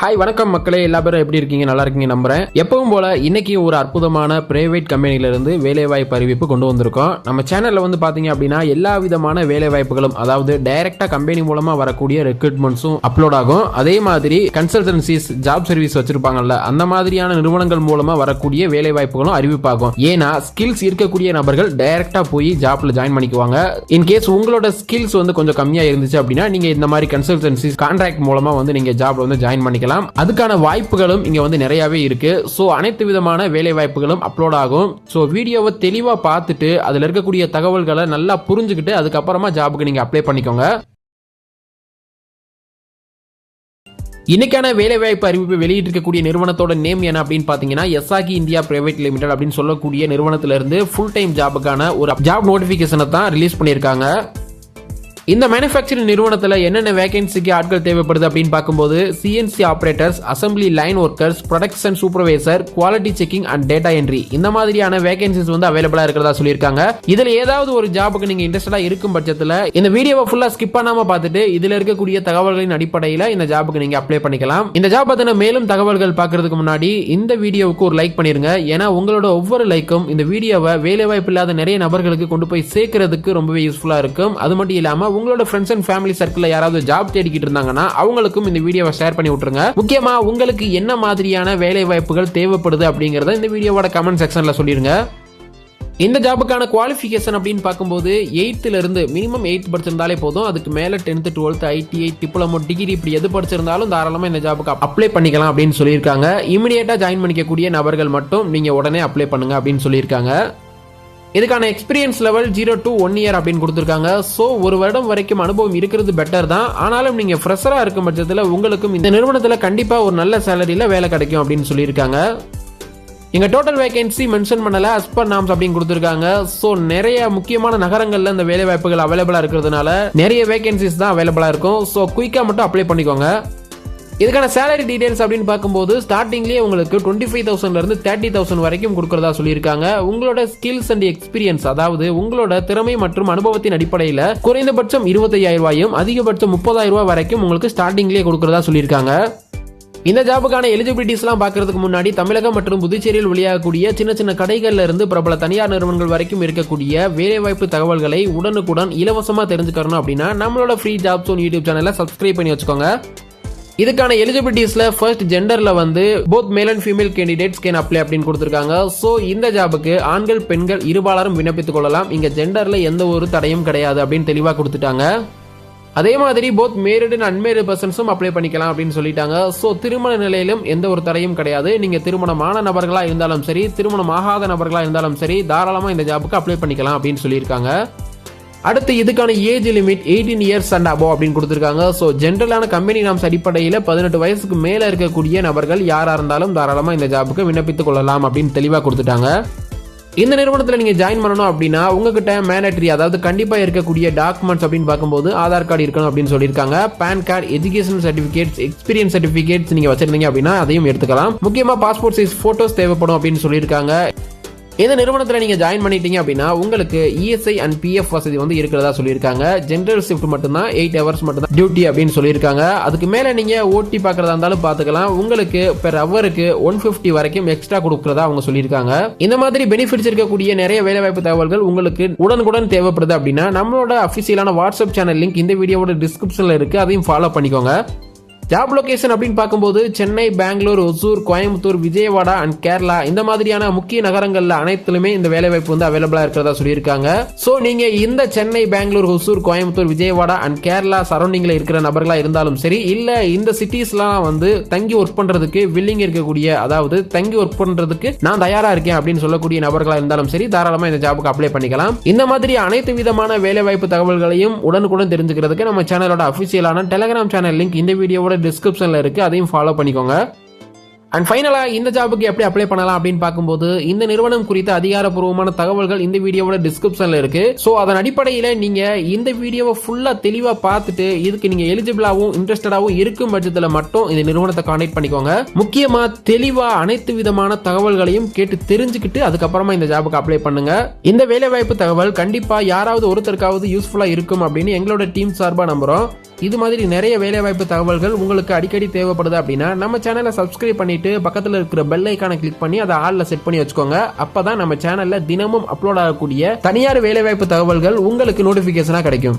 Hi வணக்கம் மக்களே. எல்லா பேரும் எப்படி இருக்கீங்க? நல்லா இருக்கீங்க நம்புறேன். எப்பவும் போல இன்னைக்கு ஒரு அற்புதமான பிரைவேட் கம்பெனியிலிருந்து வேலைவாய்ப்பு அறிவிப்பு கொண்டு வந்திருக்கோம். நம்ம சேனல்ல வந்து பாத்தீங்க அப்படின்னா எல்லா விதமான வேலை வாய்ப்புகளும் அதாவது டைரக்டா கம்பெனி மூலமா வரக்கூடிய ரெக்ரூட்மெண்ட்ஸும் அப்லோட் ஆகும். அதே மாதிரி கன்சல்டன்சிஸ் ஜாப் சர்வீஸ் வச்சிருப்பாங்கல்ல அந்த மாதிரியான நிறுவனங்கள் மூலமா வரக்கூடிய வேலை வாய்ப்புகளும் அறிவிப்பாகும். ஏன்னா ஸ்கில்ஸ் இருக்கக்கூடிய நபர்கள் டைரக்டா போய் ஜாப்ல ஜாயின் பண்ணிக்குவாங்க. இன் கேஸ் உங்களோட ஸ்கில்ஸ் வந்து கொஞ்சம் கம்மியா இருந்துச்சு அப்படின்னா நீங்க இந்த மாதிரி கன்சல்டன்சிஸ் கான்ட்ராக்ட் மூலமா வந்து நீங்க ஜாப்ல வந்து ஜாயின் பண்ணிக்கலாம். அதுக்கான வாய்ப்புகளும் இங்க வந்து நிறையவே இருக்கு. ஸோ அனைத்து விதமான வேலை வாய்ப்புகளும் அப்லோட் ஆகும். ஸோ வீடியோவை தெளிவாக பார்த்துட்டு அதில் இருக்கக்கூடிய தகவல்களை நல்லா புரிஞ்சுக்கிட்டு அதுக்கப்புறமா ஜாபுக்கு நீங்க அப்ளை பண்ணிக்கோங்க. இன்னைக்கான வேலைவாய்ப்பு அறிவிப்பு வெளியிட்டிருக்கக்கூடிய நிறுவனத்தோட நேம் என்ன அப்படின்னு பாத்தீங்கன்னா எஸ்ஆகி இந்தியா பிரைவேட் லிமிடெட் அப்படின்னு சொல்லக்கூடிய நிறுவனத்திலிருந்து ஃபுல் டைம் ஜாபுக்கான ஒரு ஜாப் நோட்டிபிகேஷனை தான் ரிலீஸ் பண்ணியிருக்காங்க. இந்த மேனுஃபேக்சரிங் நிறுவனத்தில் என்னென்ன வேகன்சிக்கு ஆட்கள் தேவைப்படுது அப்படின்னு பார்க்கும்போது CNC operators assembly line workers production supervisor quality checking and data entry இந்த மாதிரியான வேகன்சிஸ் வந்து அவைலபிளாக இருக்கிறதா சொல்லியிருக்காங்க. இதில் ஏதாவது ஒரு ஜாபுக்கு நீங்கள் இன்ட்ரெஸ்டாக இருக்கும் பட்சத்தில் இந்த வீடியோவை ஃபுல்லாக ஸ்கிப் பண்ணாமல் பார்த்துட்டு இதில் இருக்கக்கூடிய தகவல்களின் அடிப்படையில் இந்த ஜாபுக்கு நீங்கள் அப்ளை பண்ணிக்கலாம். இந்த ஜாப் பற்றின மேலும் தகவல்கள் பார்க்கறதுக்கு முன்னாடி இந்த வீடியோவுக்கு ஒரு லைக் பண்ணிருங்க. ஏன்னா உங்களோட ஒவ்வொரு லைக்கும் இந்த வீடியோவை வேலைவாய்ப்பு இல்லாத நிறைய நபர்களுக்கு கொண்டு போய் சேர்க்கறதுக்கு ரொம்பவே யூஸ்ஃபுல்லாக இருக்கும். அது மட்டும் இல்லாமல் உங்களோட ஃப்ரெண்ட்ஸ் அண்ட் ஃபேமிலி சர்க்கிள் யாராவது ஜாப் தேடிக்கிட்டு இருந்தாங்கன்னா அவங்களுக்கும் இந்த வீடியோவை ஷேர் பண்ணி விட்டுருங்க. முக்கியமாக உங்களுக்கு என்ன மாதிரியான வேலை வாய்ப்புகள் தேவைப்படுது அப்படிங்கிறத இந்த வீடியோவோட கமெண்ட் செக்ஷனில் சொல்லிருங்க. இந்த ஜாபுக்கான குவாலிஃபிகேஷன் அப்படின்னு பார்க்கும்போது எயித்துலேருந்து மினிமம் எயித் படிச்சிருந்தாலே போதும். அதுக்கு மேலே tenth twelfth ITI diploma degree இப்படி எது படிச்சிருந்தாலும் தாராளமாக இந்த ஜாபுக்கு அப்ளை பண்ணிக்கலாம் அப்படின்னு சொல்லியிருக்காங்க. இமிடியேட்டாக ஜாயின் பண்ணிக்கக்கூடிய நபர்கள் மட்டும் நீங்கள் உடனே அப்ளை பண்ணுங்க அப்படின்னு சொல்லியிருக்காங்க. இதுக்கான experience level zero to one year அப்படின்னு கொடுத்துருக்காங்க. ஸோ ஒரு வருடம் வரைக்கும் அனுபவம் இருக்கிறது பெட்டர் தான். ஆனாலும் நீங்கள் ஃப்ரெஷராக இருக்கும் பட்சத்தில் உங்களுக்கும் இந்த நிறுவனத்தில் கண்டிப்பாக ஒரு நல்ல சேலரியில் வேலை கிடைக்கும் அப்படின்னு சொல்லியிருக்காங்க. எங்கள் டோட்டல் வேகன்சி மென்ஷன் பண்ணலை அஸ்பர் நாம்ஸ் அப்படின்னு கொடுத்துருக்காங்க. ஸோ நிறைய முக்கியமான நகரங்களில் இந்த வேலை வாய்ப்புகள் அவைலபிளாக இருக்கிறதுனால நிறைய வேகன்சிஸ் தான் அவைலபிளாக இருக்கும். ஸோ குயிக்காக மட்டும் அப்ளை பண்ணிக்கோங்க. இதுக்கான சேலரி டீடைல்ஸ் அப்படின்னு பார்க்கும்போது ஸ்டார்டிங்லேயே உங்களுக்கு டுவெண்ட்டி ஃபைவ் தௌசண்ட்லேருந்து தேர்ட்டி தௌசண்ட் வரைக்கும் கொடுக்கறதா சொல்லியிருக்காங்க. உங்களோட ஸ்கில்ஸ் அண்ட் எக்ஸ்பீரியன்ஸ் அதாவது உங்களோட திறமை மற்றும் அனுபவத்தின் அடிப்படையில் குறைந்தபட்சம் இருபத்தையாயிரம் ரூபாயும் அதிகபட்சம் முப்பதாயிரம் ரூபாய் வரைக்கும் உங்களுக்கு ஸ்டார்டிங்லேயே கொடுக்குறதா சொல்லியிருக்காங்க. இந்த ஜாபுக்கான எலிஜிபிலிட்டிஸ்லாம் பார்க்கறதுக்கு முன்னாடி தமிழகம் மற்றும் புதுச்சேரியில் வெளியாகக்கூடிய சின்ன சின்ன கடைகளில் இருந்து பிரபல தனியார் நிறுவனங்கள் வரைக்கும் இருக்கக்கூடிய வேலைவாய்ப்பு தகவல்களை உடனுக்குடன் இலவசமாக தெரிஞ்சுக்கணும் அப்படின்னா நம்மளோட ஃப்ரீ ஜாப்ஸ் யூடியூப் சேனலை சப்ஸ்கிரைப் பண்ணி வச்சுக்கோங்க. இதுக்கான எலிஜிபிலிட்டிஸ்ல ஃபர்ஸ்ட் ஜெண்டர்ல வந்து both male and female candidates can apply அப்படின்னு கொடுத்துருக்காங்க. ஸோ இந்த ஜாபுக்கு ஆண்கள் பெண்கள் இருபாலரும் விண்ணப்பித்துக் கொள்ளலாம். இங்க ஜெண்டர்ல எந்த ஒரு தடையும் கிடையாது அப்படின்னு தெளிவாக கொடுத்துட்டாங்க. அதே மாதிரி போத் மேரிடு அண்ட் அன்மேரிடு பர்சன்ஸும் அப்ளை பண்ணிக்கலாம் அப்படின்னு சொல்லிட்டாங்க. ஸோ திருமண நிலையிலும் எந்த ஒரு தடையும் கிடையாது. நீங்கள் திருமணமான நபர்களா இருந்தாலும் சரி திருமணம் ஆகாத நபர்களா இருந்தாலும் சரி தாராளமாக இந்த ஜாபுக்கு அப்ளை பண்ணிக்கலாம் அப்படின்னு சொல்லியிருக்காங்க. அடுத்து இதுக்கான age limit eighteen years and above அப்படின்னு கொடுத்துருக்காங்க. ஸோ ஜென்ரலான கம்பெனி நாம்ஸ் அடிப்படையில் பதினெட்டு வயசுக்கு மேலே இருக்கக்கூடிய நபர்கள் யாராக இருந்தாலும் தாராளமாக இந்த ஜாபுக்கு விண்ணப்பித்துக் கொள்ளலாம் அப்படின்னு தெளிவாக கொடுத்துட்டாங்க. இந்த நிறுவனத்தில் நீங்கள் ஜாயின் பண்ணணும் அப்படின்னா உங்ககிட்ட மேண்டட்ரி அதாவது கண்டிப்பாக இருக்கக்கூடிய டாக்குமெண்ட்ஸ் அப்படின்னு பார்க்கும்போது ஆதார் கார்டு இருக்கணும் அப்படின்னு சொல்லியிருக்காங்க. PAN card education certificates experience certificates நீங்கள் வச்சிருந்தீங்க அப்படின்னா அதையும் எடுத்துக்கலாம். முக்கியமாக பாஸ்போர்ட் சைஸ் ஃபோட்டோஸ் தேவைப்படும் அப்படின்னு சொல்லியிருக்காங்க. இந்த நிறுவனத்தில் நீங்கள் ஜாயின் பண்ணிட்டீங்க அப்படின்னா உங்களுக்கு இஎஸ்ஐ அண்ட் பிஎஃப் வசதி வந்து இருக்கிறதா சொல்லியிருக்காங்க. ஜென்ரல் ஷிஃப்ட் மட்டும்தான் எயிட் ஹவர்ஸ் மட்டும்தான் டியூட்டி அப்படின்னு சொல்லியிருக்காங்க. அதுக்கு மேலே நீங்கள் ஓட்டி பார்க்குறதா இருந்தாலும் பார்த்துக்கலாம். உங்களுக்கு பெர் ஹவருக்கு ஒன் ஃபிஃப்டி வரைக்கும் எக்ஸ்ட்ரா கொடுக்குறதா அவங்க சொல்லியிருக்காங்க. இந்த மாதிரி பெனிஃபிட்ஸ் இருக்கக்கூடிய நிறைய வேலைவாய்ப்பு தகவல்கள் உங்களுக்கு உடனுக்குடன் தேவைப்படுது அப்படின்னா நம்மளோட அஃபிஷியலான வாட்ஸ்அப் சேனல் லிங்க் இந்த வீடியோவோட டிஸ்கிரிப்ஷனில் இருக்குது அதையும் ஃபாலோ பண்ணிக்கோங்க. ஜாப் லொகேஷன் அப்படின்னு பார்க்கும்போது சென்னை பெங்களூர் ஒசூர் கோயம்புத்தூர் விஜயவாடா அண்ட் கேரளா இந்த மாதிரியான முக்கிய நகரங்கள்ல அனைத்துலயுமே இந்த வேலைவாய்ப்பு வந்து அவைலபிளா இருக்கிறதா சொல்லியிருக்காங்க. சோ நீங்க இந்த சென்னை பெங்களூர் ஒசூர் கோயம்புத்தூர் விஜயவாடா அண்ட் கேரளா சரௌண்டிங்ல இருக்கிற நபர்களா இருந்தாலும் சரி இல்ல இந்த சிட்டிஸ்லாம் வந்து தங்கி ஒர்க் பண்றதுக்கு வில்லிங் இருக்கக்கூடிய அதாவது தங்கி ஒர்க் பண்றதுக்கு நான் தயாரா இருக்கேன் அப்படின்னு சொல்லக்கூடிய நபர்களா இருந்தாலும் சரி தாராளமா இந்த ஜாபுக்கு அப்ளை பண்ணிக்கலாம். இந்த மாதிரி அனைத்து விதமான வேலைவாய்ப்பு தகவல்களையும் உடனுக்குடன் தெரிஞ்சுக்கிறதுக்கு நம்ம சேனலோட அஃபிஷியலான டெலகிராம் சேனல் லிங்க் இந்த வீடியோவோட டிஸ்கிரிப்ஷன்ல இருக்கு அதையும் ஃபாலோ பண்ணிக்கோங்க. அண்ட் ஃபைனலாக இந்த ஜாபுக்கு எப்படி அப்ளை பண்ணலாம் அப்படின்னு பார்க்கும்போது இந்த நிறுவனம் குறித்த அதிகாரப்பூர்வமான தகவல்கள் இந்த வீடியோவோட டிஸ்கிரிப்ஷனில் இருக்கு. ஸோ அதன் அடிப்படையில் நீங்கள் இந்த வீடியோவை ஃபுல்லாக தெளிவாக பார்த்துட்டு இதுக்கு நீங்கள் எலிஜிபிளாகவும் இன்ட்ரெஸ்டடாகவும் இருக்கும் பட்சத்தில் மட்டும் இந்த நிறுவனத்தை காண்டக்ட் பண்ணிக்கோங்க. முக்கியமாக தெளிவாக அனைத்து விதமான தகவல்களையும் கேட்டு தெரிஞ்சுக்கிட்டு அதுக்கப்புறமா இந்த ஜாபுக்கு அப்ளை பண்ணுங்க. இந்த வேலைவாய்ப்பு தகவல் கண்டிப்பாக யாராவது ஒருத்தருக்காவது யூஸ்ஃபுல்லாக இருக்கும் அப்படின்னு எங்களோட டீம் சார்பாக நம்புகிறோம் இது மாதிரி நிறைய வேலைவாய்ப்பு தகவல்கள் உங்களுக்கு அடிக்கடி தேவைப்படுது அப்படின்னா நம்ம சேனலை சப்ஸ்கிரைப் பண்ணிட்டு பக்கத்தில் இருக்கிற பெல் ஐக்கானை கிளிக் பண்ணி அதை ஆளில் செட் பண்ணி வச்சுக்கோங்க. அப்போ தான் நம்ம சேனலில் தினமும் அப்லோட் ஆகக்கூடிய தனியார் வேலைவாய்ப்பு தகவல்கள் உங்களுக்கு நோட்டிஃபிகேஷனாக கிடைக்கும்.